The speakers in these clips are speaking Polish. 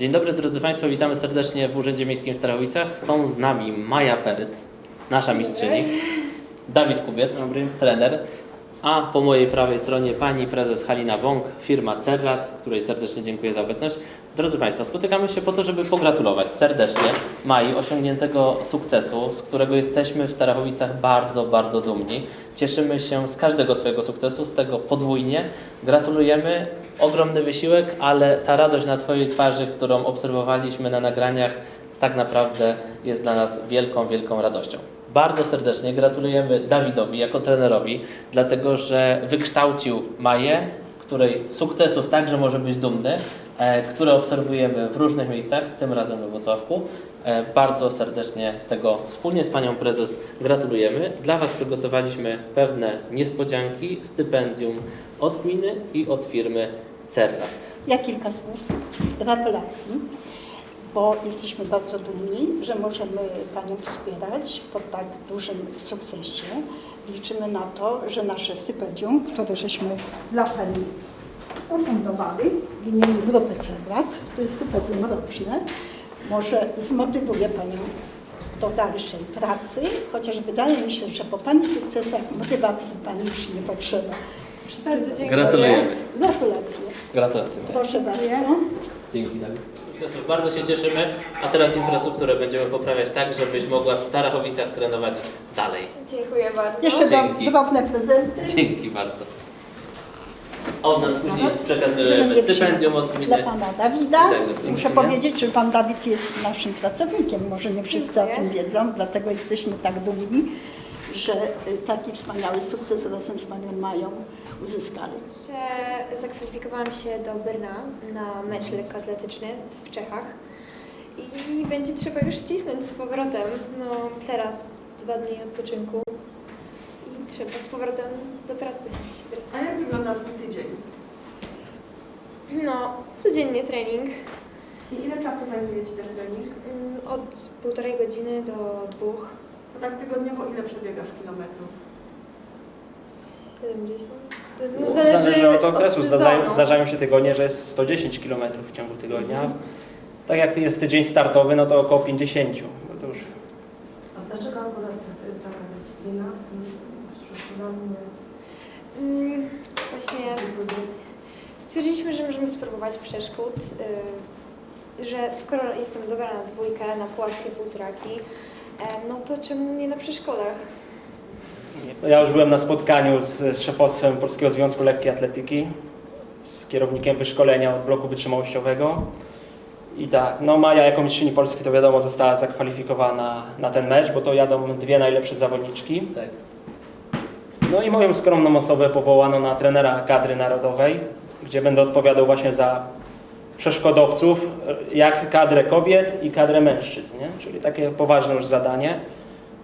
Dzień dobry drodzy Państwo, witamy serdecznie w Urzędzie Miejskim w Starachowicach. Są z nami Maja Peryt, nasza mistrzyni, Dawid Kubiec, trener, a po mojej prawej stronie pani prezes Halina Wąk, firma Cerrat, której serdecznie dziękuję za obecność. Drodzy Państwo, spotykamy się po to, żeby pogratulować serdecznie Mai osiągniętego sukcesu, z którego jesteśmy w Starachowicach bardzo, bardzo dumni. Cieszymy się z każdego Twojego sukcesu, z tego podwójnie. Gratulujemy. Ogromny wysiłek, ale ta radość na Twojej twarzy, którą obserwowaliśmy na nagraniach, tak naprawdę jest dla nas wielką, wielką radością. Bardzo serdecznie gratulujemy Dawidowi jako trenerowi, dlatego że wykształcił Maję, której sukcesów także może być dumny, e, które obserwujemy w różnych miejscach, tym razem we Wrocławku. E, Bardzo serdecznie tego wspólnie z Panią Prezes gratulujemy. Dla Was przygotowaliśmy pewne niespodzianki, stypendium od gminy i od firmy Cerlat. Ja kilka słów gratulacji, bo jesteśmy bardzo dumni, że możemy Panią wspierać po tak dużym sukcesie. Liczymy na to, że nasze stypendium, które żeśmy dla Pani ufundowali w imieniu grupy Cerlat, to jest stypendium roczne, może zmotywuje Panią do dalszej pracy, chociaż wydaje mi się, że po Pani sukcesach motywacji Pani już nie potrzeba. Bardzo dziękuję. Gratulujemy. Gratulacje. Gratulacje. Proszę bardzo. Dzięki Dawid. Sukcesów bardzo się cieszymy, a teraz infrastrukturę będziemy poprawiać tak, żebyś mogła w Starachowicach trenować dalej. Dziękuję bardzo. Jeszcze Dzięki. do, drobne prezenty. Dzięki bardzo. Od nas później Żeby przekazujemy stypendium od Dla gminy. Pana Dawida. Także Muszę powiedzieć, że Pan Dawid jest naszym pracownikiem. Może nie wszyscy o Dziękuję. tym wiedzą, dlatego jesteśmy tak dumni, że y, taki wspaniały sukces razem z Panią Mają uzyskali. Że zakwalifikowałam się do Brna na mecz lekkoatletyczny w Czechach i będzie trzeba już cisnąć z powrotem. No teraz dwa dni odpoczynku i trzeba z powrotem do pracy się A jak wygląda twój tydzień? No, codziennie trening. I ile czasu zajmuje Ci ten trening? Mm, Od półtorej godziny do dwóch. To tak tygodniowo ile przebiegasz kilometrów? 70. No, No, zależy od okresu. Zdarzają, zdarzają się tygodnie, że jest 110 km w ciągu tygodnia. Tak jak jest tydzień startowy, no to około 50. Bo to już A dlaczego akurat y, taka dyscyplina w tym przeszkoleniu? Mm, Właśnie Stwierdziliśmy, że możemy spróbować przeszkód, y, że skoro jestem dobra na dwójkę, na płaskie półtoraki, e, no to czemu nie na przeszkodach? Ja już byłem na spotkaniu z, z szefostwem Polskiego Związku Lekkiej Atletyki, z kierownikiem wyszkolenia od bloku wytrzymałościowego. I tak, no Maja jako mistrzyni Polski to wiadomo została zakwalifikowana na ten mecz, bo to jadą dwie najlepsze zawodniczki. Tak. No i moją skromną osobę powołano na trenera kadry narodowej, gdzie będę odpowiadał właśnie za przeszkodowców, jak kadrę kobiet i kadrę mężczyzn, nie? czyli takie poważne już zadanie.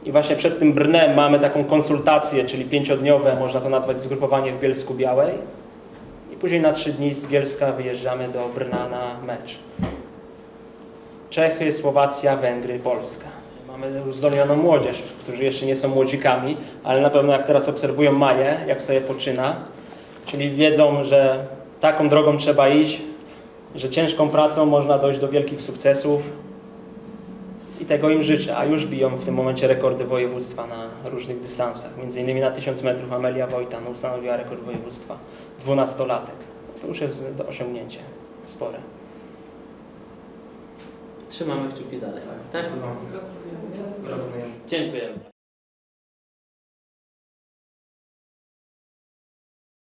I właśnie przed tym Brnem mamy taką konsultację, czyli pięciodniowe, można to nazwać zgrupowanie w Bielsku Białej. I później na trzy dni z Bielska wyjeżdżamy do Brna na mecz. Czechy, Słowacja, Węgry, Polska. Mamy uzdolnioną młodzież, którzy jeszcze nie są młodzikami, ale na pewno jak teraz obserwują Maję, jak sobie poczyna, czyli wiedzą, że taką drogą trzeba iść, że ciężką pracą można dojść do wielkich sukcesów i tego im życzę, a już biją w tym momencie rekordy województwa na różnych dystansach. Między innymi na 1000 metrów Amelia Wojtan ustanowiła rekord województwa, 12-latek. To już jest do osiągnięcia spore. Trzymamy kciuki dalej. Tak? Dziękujemy.